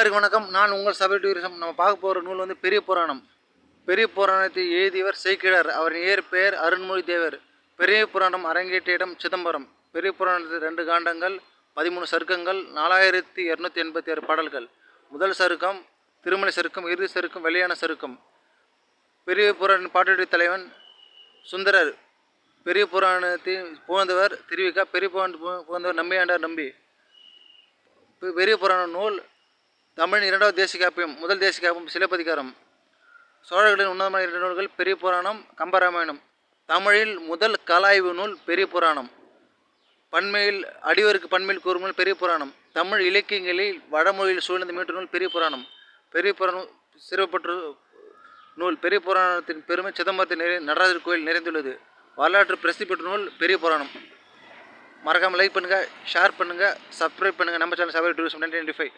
எல்லாருக்கும் வணக்கம். நான் உங்கள் சபை டூரிசம். நம்ம பார்க்க போகிற நூல் வந்து பெரிய புராணம். பெரிய புராணத்தை எழுதியவர் சேக்கிழார். அவரின் இயற்பெயர் அருண்மொழி தேவர். பெரிய புராணம் அரங்கேற்ற இடம் சிதம்பரம். பெரிய புராணத்தில் ரெண்டு காண்டங்கள் பதிமூணு சருக்கங்கள் நாலாயிரத்தி இரநூத்தி எண்பத்தி ஆறு பாடல்கள். முதல் சருக்கம் திருமலை சருக்கம் இறுதி சருக்கம் வெளியான சருக்கம். பெரிய புராண பாட்டுடைய தலைவன் சுந்தரர். பெரிய புராணத்தை புகழ்ந்தவர் திருவிக்கா பெரிய புராண புகழ்ந்தவர் நம்பியாண்டார் நம்பி. பெ- பெரிய புராண நூல் தமிழின் இரண்டாவது தேசிய காப்பியம் முதல் தேசிய காப்பியம் சிலப்பதிகாரம். சோழர்களின் உன்னதமான இரண்டு நூல்கள் பெரிய புராணம் கம்பராமாயணம். தமிழில் முதல் கலாய்வு நூல் பெரிய புராணம். பன்மையில் அடிவருக்கு பன்மையில் கூறும் நூல் பெரிய புராணம். தமிழ் இலக்கியங்களில் வடமொழியில் சூழ்ந்த மீட்டு நூல் பெரிய புராணம். பெரிய புராணம் சிறப்பற்று நூல் பெரிய புராணத்தின் பெருமை சிதம்பரத்தில் நிறை நடராஜர் கோயில் நிறைந்துள்ளது. வரலாற்று பிரசித்தி பெற்ற நூல் பெரிய புராணம். மறக்காமல் லைக் பண்ணுங்கள் ஷேர் பண்ணுங்கள் சப்ஸ்கிரைப் பண்ணுங்கள் நம்ம channel Sabari tourism nineteen five.